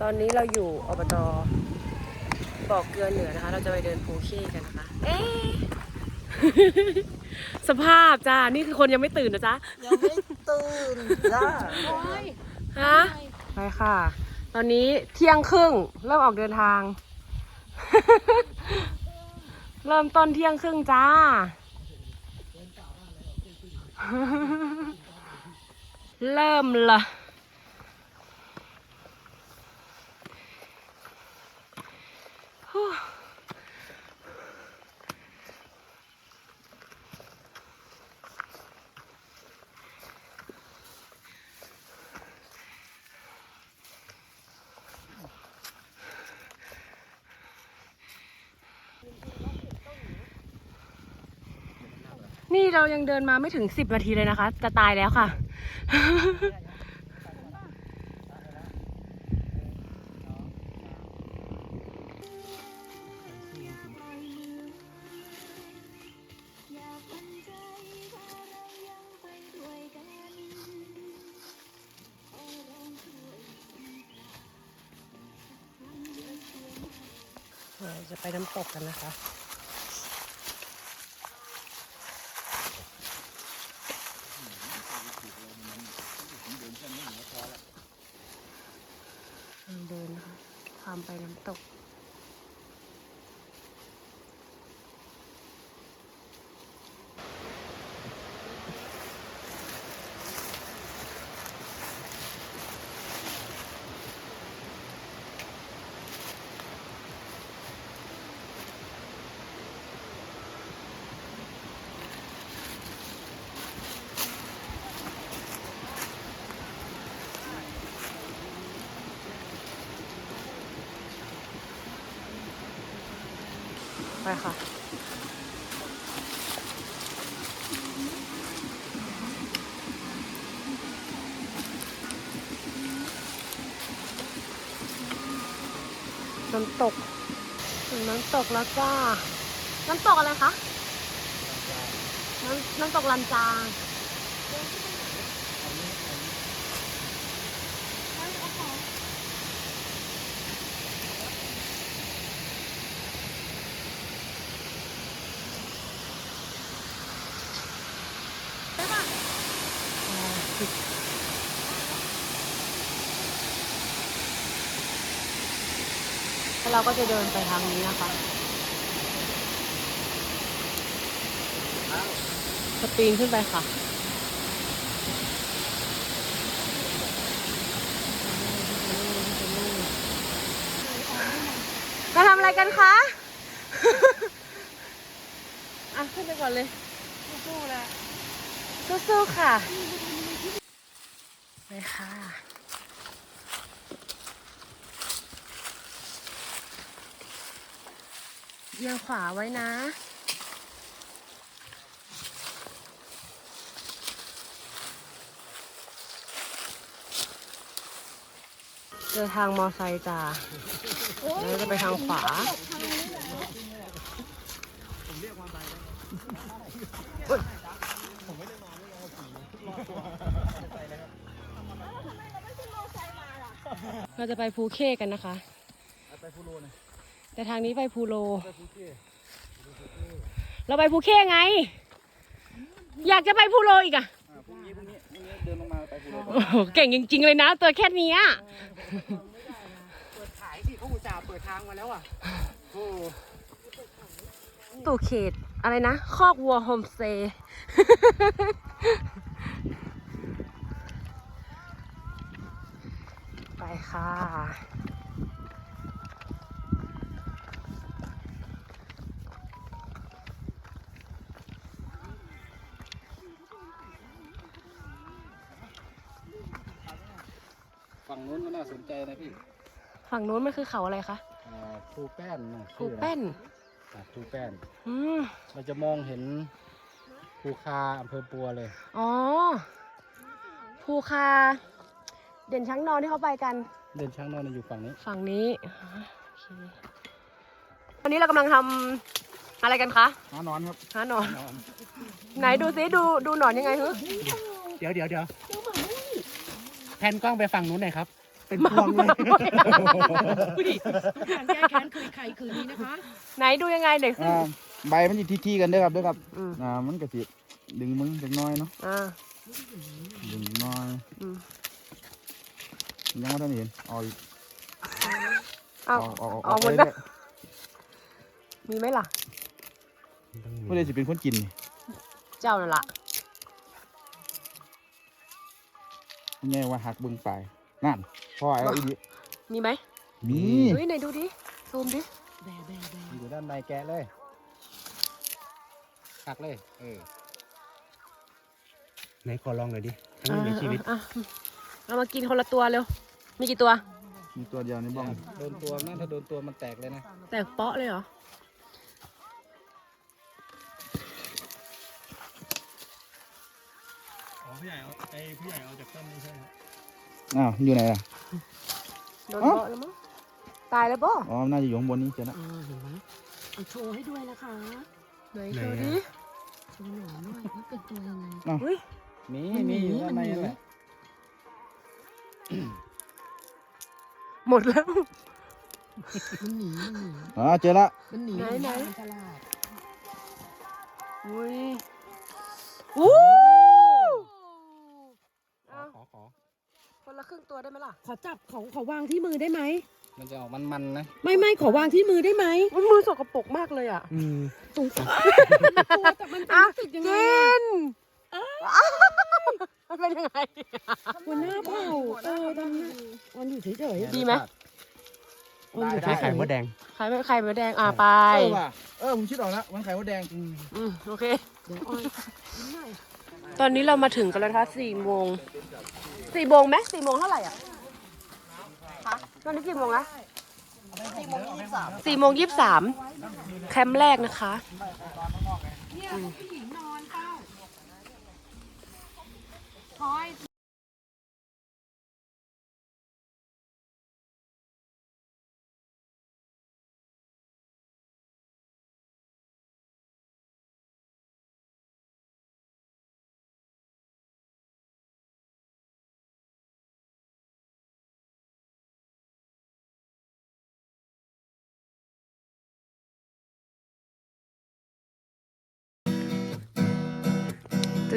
ตอนนี้เราอยู่อบตบอกเกลือเหนือนะคะ เราจะไปเดินภูขี้กันนะคะ เอ๊ะ สภาพจ้า นี่คือคนยังไม่ตื่นนะจ๊ะ ยังไม่ตื่นจ้าฮะไปค่ะ ตอนนี้เที่ยงครึ่งเริ่มออกเดินทาง เริ่มต้นเที่ยงครึ่งจ้า เริ่มละ นี่เรายังเดินมาไม่ถึงสิบนาทีเลยนะคะ จะตายแล้วค่ะ กันนะคะทางเดินนะคะทามไปน้ำตก ไปค่ะ น้ำตกถึงน้ำตกแล้วจ้า น้ำตกอะไรคะ น้ำน้ำตกลันจาง แล้วเราก็จะเดินไปทางนี้นะคะสปริงขึ้นไปค่ะ มาทำอะไรกันคะ อะ ขึ้นไปก่อนเลย สู้ๆนะสู้ๆค่ะ ไปค่ะ เอียงขวาไว้นะ เจอทางมอไซค์จ้าแล้วจะไปทางขวาเราจะไปภูเคกันนะคะ ไปฟูโรนะ แต่ทางนี้ไปภูโลไปฟูเก้เราไปภูเคไง อยากจะไปภูโลอีกอะอ่าพรุ่งนี้พรุ่งนี้พรุ่งนี้เดินลงมาไปฟูโรโอ้โหเก่งจริง ๆ เลยนะ ตัวแค่เนี้ยเปิดขายที่เขาอุตส่าห์เปิดทางมาแล้วอะโอ้ตู่เขตอะไรนะ คอกวัวโฮมสเตย์ ไปค่ะาสนใจนะพี่ฝั่งนู้นมันคือเขาอะไรคะอ่าภูแป้นนะภูแป้น อ่าภูแป้น อืมเราจะมองเห็นภูคาอำเภอปัวเลย อ๋อ ภูคา เด่นช้างนอนที่เขาไปกัน เดินช้างนอนอยู่ฝั่งนี้ ฝั่งนี้อ่าโอเควันนี้เรากำลังทำอะไรกันคะหานอนครับหาหนอนนอน ไหนดูซิดูดูหนอนยังไงฮึเดี๋ยวเดี๋ยวเดี๋ยวแพนกล้องไปฝั่งนู้นหน่อยครับ เป็นพวงเลยดูดิต้องการแก้แค้นคืนใครคืนนี้นะคะไหนดูยังไงเด็กขึ้นอ่าใบมันจะทีๆกันเด้อครับเด้อครับอืมอ่ามันก็สิดึงมึงจักหน้อยเนาะอ่า ดึงน้อยอืม ยังไม่ทันเห็นเอาอีกเอาเอาเอาหมดไปนะมีไหมล่ะเมื่อไรสิเป็นคนกินนี่เจ้านั่นล่ะไงว่าหักเบึงไป นั่นพ่อไอ้อีดิมีไหมมีเฮ้ยไหนดูดิซูมดิแบะแบะแบะอยู่ด้านในแกะเลยตักเลย เออไหนขอลองหน่อยดิครั้งหนึ่งในชีวิตอะอะเรามากินคนละตัวเร็ว มีกี่ตัว มีตัวเดียวในบ้องโดนตัวนะถ้าโดนตัวมันแตกเลยนะ แตกเปาะเลยเหรอ อ๋อผู้ใหญ่เอาไอ้ผู้ใหญ่เอาจากต้นนี้ใช่ไหมครับ อ้าวอยู่ไหนล่ะ โดนเอ้าเปาะแล้วมั้งตายแล้วบ่อ๋อ น่าจะอยู่ข้างบนนี้เจ้านะอ่าเห็นไหมเอาโชว์ให้ด้วยนะคะไหนโชว์ดิโชว์หนอนด้วยว่าเป็นตัวยังไงอุ้ย มีมันหนีมีอยู่ด้านในมันหนี นั่นแหละหมดแล้ว มันหนีมันหนีอ๋อเจอละมันหนีไหนไหน มันฉลาดอุ้ยอู้ขอขอขอ คนละครึ่งตัวได้ไหมล่ะ ขอจับขอขอวางที่มือได้ไหม มันจะออกมันๆนะ ไม่ไม่ขอวางที่มือได้ไหมมันมือสกปรกมากเลยอะอืมสงสารตัวแต่มันจะอะรู้สึกยังไงกิอะนมันเป็นยังไงหัวหน้าเผ่าเออทำไมมันอยู่เฉยๆดีไหมมันอยู่ได้เฉยๆไข่มดแดง ไข่ไม่ไข่มดแดงอะไปเออว่ะเออผมคิดออกแล้วมันไข่มดแดง อืมอืมโอเค เดี๋ยวอ้อยนิดหน่อย ตอนนี้เรามาถึงกันแล้วนะคะสี่โมง สี่โมงไหมสี่โมงเท่าไหร่อะคะตอนนี้กี่โมงละสี่โมงยี่สิบสามแคมป์แรกนะคะ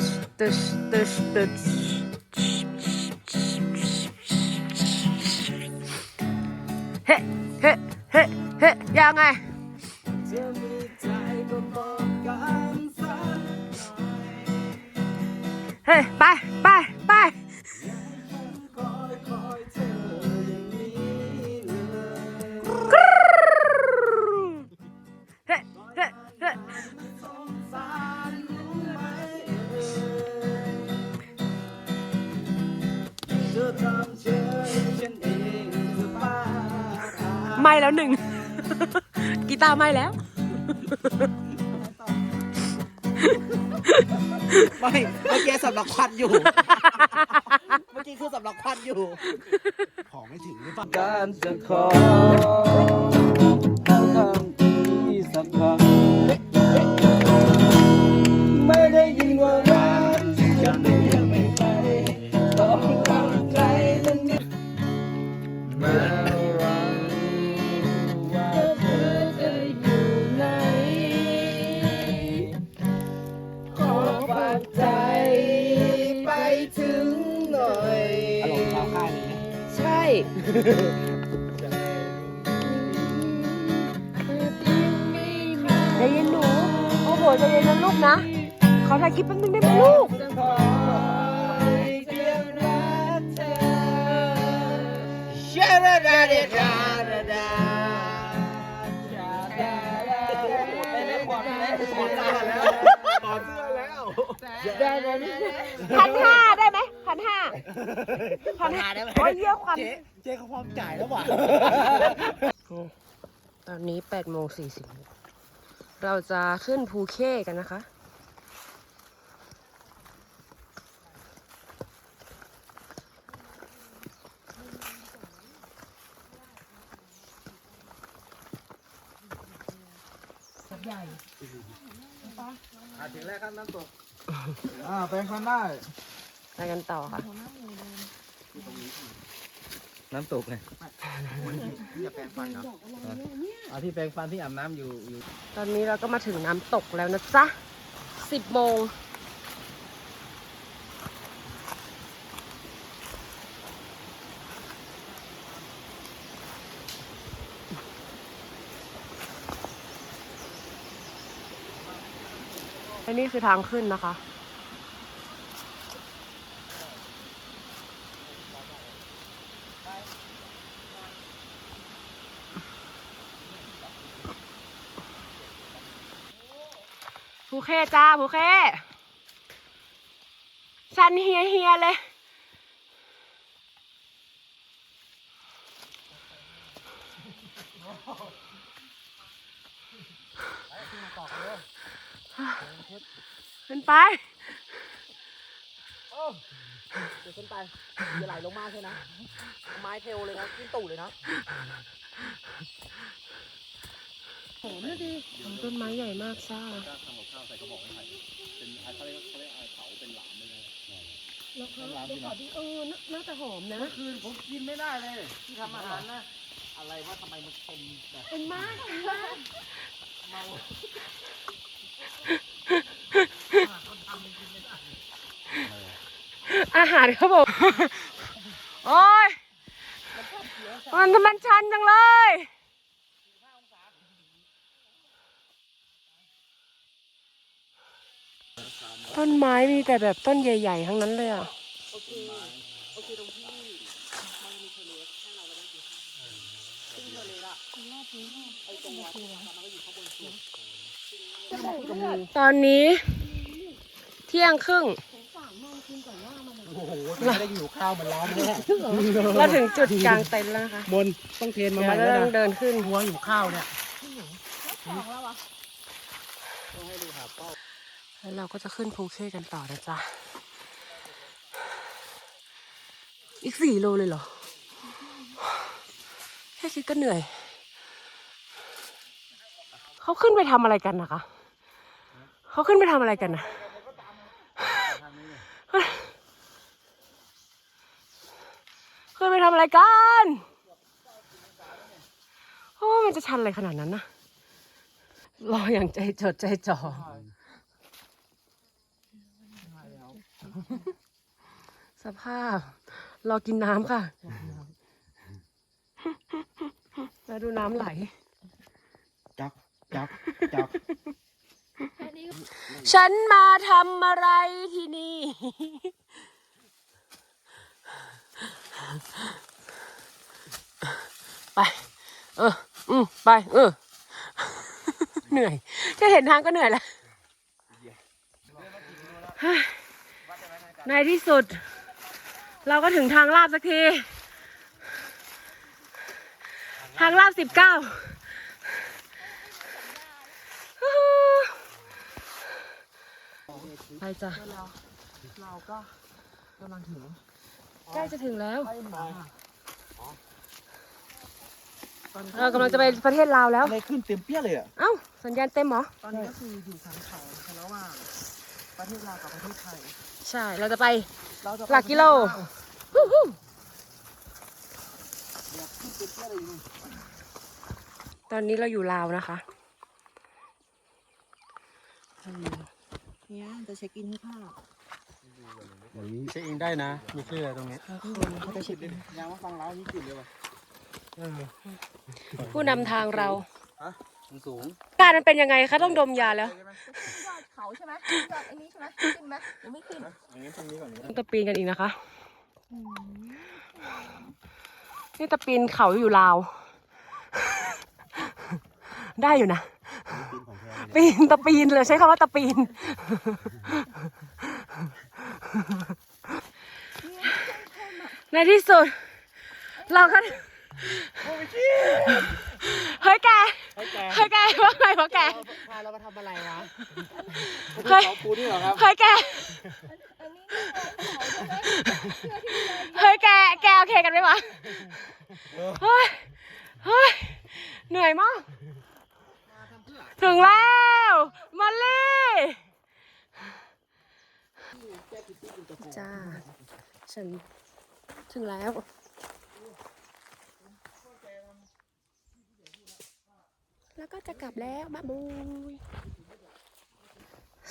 เนี่ยผู้หญิงนอนเป้าคอยตึชตึชตึชตึชเฮ้เฮ้เฮ้เฮ้ยังไงเฮ้ยไปไป ม่แล้วหนึ่ง กีตาร์ไม่แล้ว ไม่เมื่อกี้สำลักควันอยู่ เมื่อกี้คือสำลักควันอยู่ ของไม่ถึงหรือเปล่า การจะขอ ใช่ใจเย็นหนู โอ้โหใจเย็นนะลูกนะขาถ่ายคลิปแป๊บนึงได้ไหมลูกพันห้าได้ไหม พันห้าพันห้าได้ไหมโอ้ยเยี่ยควัน เจ๊เจ๊เขาพร้อมจ่ายแล้วว่ะตอนนี้แปดโมงสี่สิบเราจะขึ้นภูเข้กันนะคะ อะถึงแรกครับน้ำตกอ่าแปลงฟันได้ ไปกันต่อค่ะ น้ำตกไงพี่จะแปรงฟันเหรออ๋อที่แปรงฟันที่อาบน้ำอยู่อยู่ ตอนนี้เราก็มาถึงน้ำตกแล้วนะจ๊ะสิบโมงและนี่คือทางขึ้นนะคะ ภูเคจ้าภูเคฉันเฮียเฮียเลยขึ้นไปเดี๋ยวขึ้นไปอย่าไหลลงมาใช่นะ ไม้เทลเลยนะ ขึ้นตู่เลยนะ ต้นไม้ใหญ่มากซ่าแล้วเขาไปขอที่เออน่าน่าจะหอมนะเมื่อคืนผมกินไม่ได้เลย ที่ทำอาหารนะอะไรว่าทำไมมันเค็มแบบเป็นมากเป็นมากเมาอาหารเขาบอก โอ้ยมันมันชันจังเลย ต้นไม้มีแต่แบบต้นใหญ่ ๆ ทั้งนั้นเลยอะตอนนี้ เที่ยงครึ่งโอ้โหไม่ได้อยู่ข้าวมันร้อนแน่เราถึงจุดกลางเต็นท์แล้วนะคะมนต้องเทรนมาเดี๋ยใหม่วแล้วเรานะเดินขึ้น หัวอยู่ข้าวเนี่ย แล้วเราก็จะขึ้นภูเคกันต่อนะจ๊ะ อีกสี่โลเลยเหรอ แค่คิดก็เหนื่อย เขาขึ้นไปทำอะไรกันนะคะ เขาขึ้นไปทำอะไรกันนะขึ้นไปทำอะไรกันเพราะว่ามันจะชันอะไรขนาดนั้นนะรออย่างใจจดใจจ่อ สภาพ รอกินน้ำค่ะแล้วดูน้ำไหล จับจับจับฉันมาทำอะไรที่นี่ ไป เออ อืมไป เออ เหนื่อย แค่เห็นทางก็เหนื่อยแล้วเฮ้ย ในที่สุด เราก็ถึงทางลาบสักที ทางลาบสิบเก้าไปจ้ะเราก็กำลังถึงใกล้จะถึงแล้วไปหมาเรากำลังจะไปประเทศลาวแล้ว อะไรขึ้นเต็มเปี้ยเลยอะ เอ้า สัญญาณเต็มเหรอ ตอนนี้ก็คืออยู่สันเขาระหว่าง ประเทศลาวกับประเทศไทย ใช่ เราจะไป เราจะไปหลักกิโลประเทศาวฮู้ฮู้เนี่ยขึ้นเต็มเปี้ยเลยอยู่ตอนนี้เราอยู่ลาวนะคะเนี่ยจะเช็คอินให้ภาพเช็คอินได้นะ มีเครื่องตรงนี้เขาจะเช็คอินยังว่าฟังเรานี่จุดเลยวะผู้นำทางเรามัน สูงการมันเป็นยังไงคะต้องดมยาแล้วเขาใช่ไหมยอดอันนี้ใช่ไหมขึ้นไหมยังไม่ขึ้นต้องตะปีนกันอีกนะคะ นี่ตะปีนเขาอยู่ลาว ได้อยู่นะ ปีนตะปีนเลยใช้คำว่าตะปีน ในที่สุด เราก็เฮ้ยแก เฮ้ยแกว่าไงวะแก พาเรามาทำอะไรวะเฮ้ยเขาปูนี่เหรอครับเฮ้ยแกเฮ้ยแกแกโอเคกันไหมวะเฮ้ยเฮ้ยเหนื่อยมาก ถึงแล้วมาลี่จ้า ฉันถึงแล้ว แล้วก็จะกลับแล้วมาบุย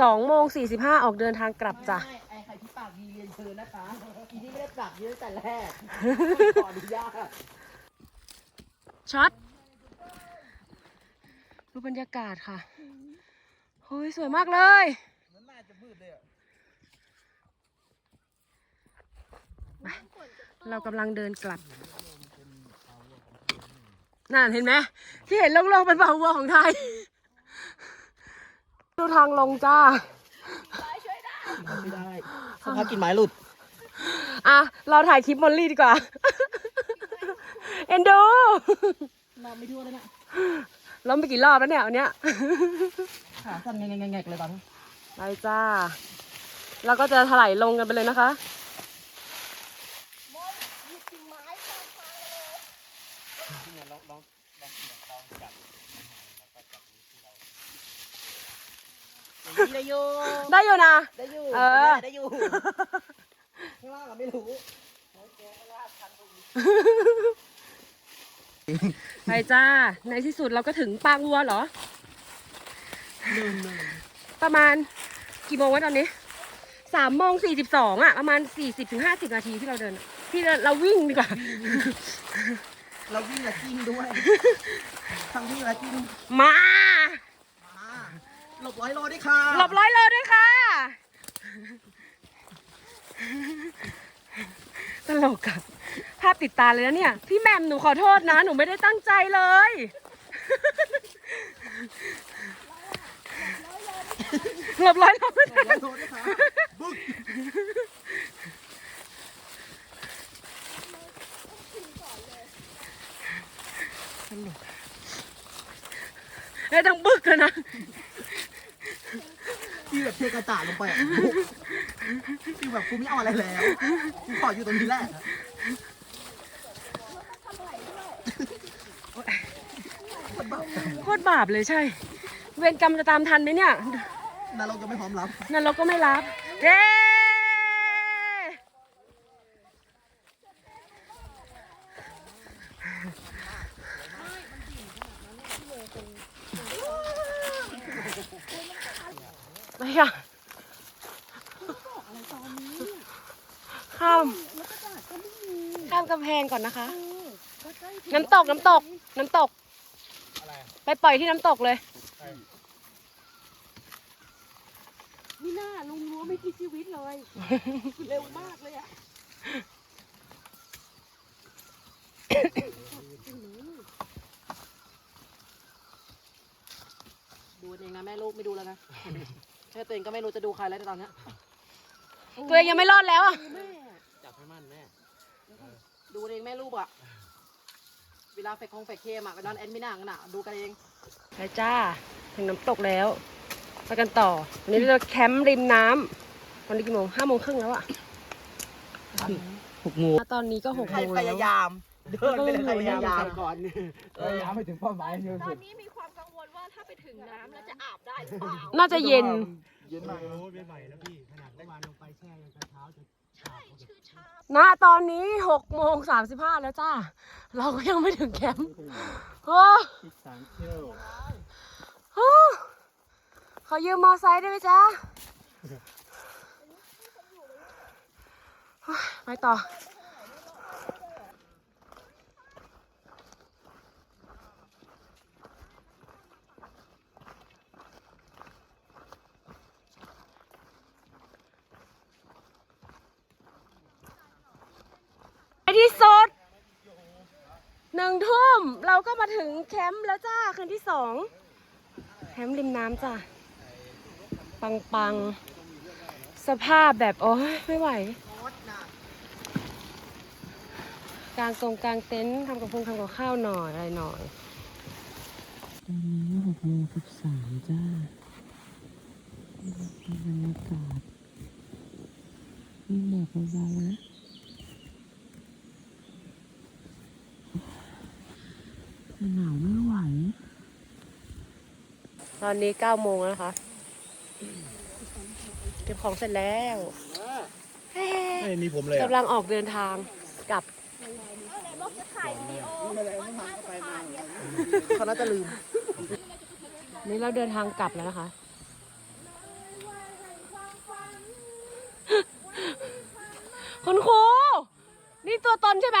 สองโมงสี่สิบห้าออกเดินทางกลับจ้ะไม่ไอ้ใครที่ปากดีเรียนเชิญนะคะอีนี่ไม่ได้ปากดีตั้งแต่แรกขออนุญาต ช็อตดูบรรยากาศค่ะเฮ้ยสวยมากเลย มันน่าจะมืดเลยอะเรากำลังเดินกลับ นั่นเห็นไหมที่เห็นโล่งๆเป็นบ่าวัวของไทย ดูทางลงจ้าไม่ได้สักพักกินไม้หลุด อะ เราถ่ายคลิปมอลลี่ดีกว่า เอ็นดูนอนไม่ทั่วเลยเนี่ยล้มไปกี่รอบแล้วเนี่ยวันเนี้ยขาสั่นแงกๆๆเลยตอนนี้ไปจ้าแล้วก็จะถลายลงกันไปเลยนะคะ ได้อยู่ได้อยู่นะ ได้อยู่เออ ได้อยู่ข้างล่างอะไม่รู้ไปจ้า ในที่สุดเราก็ถึงปางวัวเหรอ ประมาณกี่โมงวะตอนนี้สามโมงสี่สิบสองอะประมาณสี่สิบถึงห้าสิบนาทีที่เราเดินอะที่เราเราวิ่งดีกว่า เราวิ่งและจิ้งด้วย ทั้งวิ่งและจิ้งมามา หลบร้อยโลด้วยค่ะหลบร้อยโลด้วยค่ะ ตลกอะภาพติดตาเลยนะเนี่ย พี่แหม่มหนูขอโทษนะ หนูไม่ได้ตั้งใจเลย หลบร้อยโลไม่หลทับร้อนยโลด้วยค่ะบึ้งได้ทั้งบึกเลยนะ พี่แบบเทกระจาดลงไปอะพี่แบบกูไม่เอาอะไรแล้วกูขออยู่ตรงนี้แหละโคตรบาปเลยใช่ เวรกรรมจะตามทันไหมเนี่ย นรกยังไม่พร้อมรับ นั่นเราก็ไม่รับเย้ ไปอะข้ามข้ามกำแพงก่อนนะคะน้ำตกน้ำตก น้ำตกไปปล่อยที่น้ำตกเลยมีหน้าลุงรั้วไม่คิดชีวิตเลย เร็วมากเลยอะดูเองนะแม่ลูกไม่ดูแล้วนะ แม่ตัวเองก็ไม่รู้จะดูใครแล้วในตอนเนี้ยตัวเองยังไม่รอดแล้วอะจับให้มั่นแม่ดูเองแม่ลูกอะเวลาแฟกคงแฟกเคมอะไปนอนแอดมิน่ากันอะดูกันเองไปจ้า ถึงน้ำตกแล้วไปกันต่อ วันนี้เราจะแคมป์ริมน้ำตอนนี้กี่โมงห้าโมงครึ่งแล้วอะหกโมงตอนนี้ก็หกใครโมงพแล้วยายามเดินไปเลยพยายามก่อนเออย้ำไปถึงเป้าหมายเยอะตอสุนดนี้มีความกังวลว่าถ้า ไปถึงน้ำแล้วจะอาบได้หรือเปล่าน่าจะเย็น เย็นมากโอ้ยไม่ไหวแล้วพี่ ขนาดเมื่อวานลงไปแช่ยังกระเท้าจะใช่ชื่อชาณตอนนี้หกโมงสามสิบห้าแล้วจ้า เราก็ยังไม่ถึงแคมป์โอ้อีกสามเที่ยวโหขอยืมมอไซค์ได้ไหมจ๊ะไปต่อในที่สุด หนึ่งทุ่มเราก็มาถึงแคมป์แล้วจ้า คืนที่สองแคมป์ริมน้ำจ้ะปังปังสภาพแบบโอ้ยไม่ไหว กลางตรงกลางเต็นท์ทำกับพงทำกับข้าวหน่อยอะไรหน่อยตอนนี้หกโมงสิบสามจ้าบรรยากาศมีหมอกเบาๆนะแต่หนาวไม่ไหว ตอนนี้เก้าโมงแล้วนะคะ เก็บของเสร็จแล้วเฮ้ไม่มีผมเลยกำลังออกเดินทางกลับเขาน่าจะลืม นี่เราเดินทางกลับแล้วนะคะ คุณครู นี่ตัวตนใช่ไหม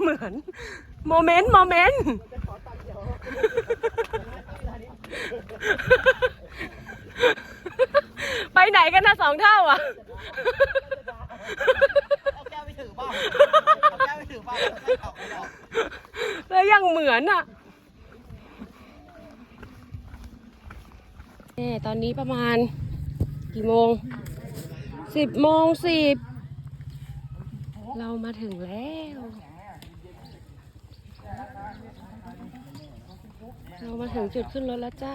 เหมือน โมเมนต์ โมเมนต์ไปไหนกันนะสองเท่าอะเอาแก้วไปถือเปล่าเอาแก้วไปถือเปล่าไม่เอาไม่เอาแล้วยังเหมือนอะนี่ตอนนี้ประมาณกี่โมงสิบโมงสิบเรามาถึงแล้ว เรามาถึงจุดขึ้นรถแล้วจ้า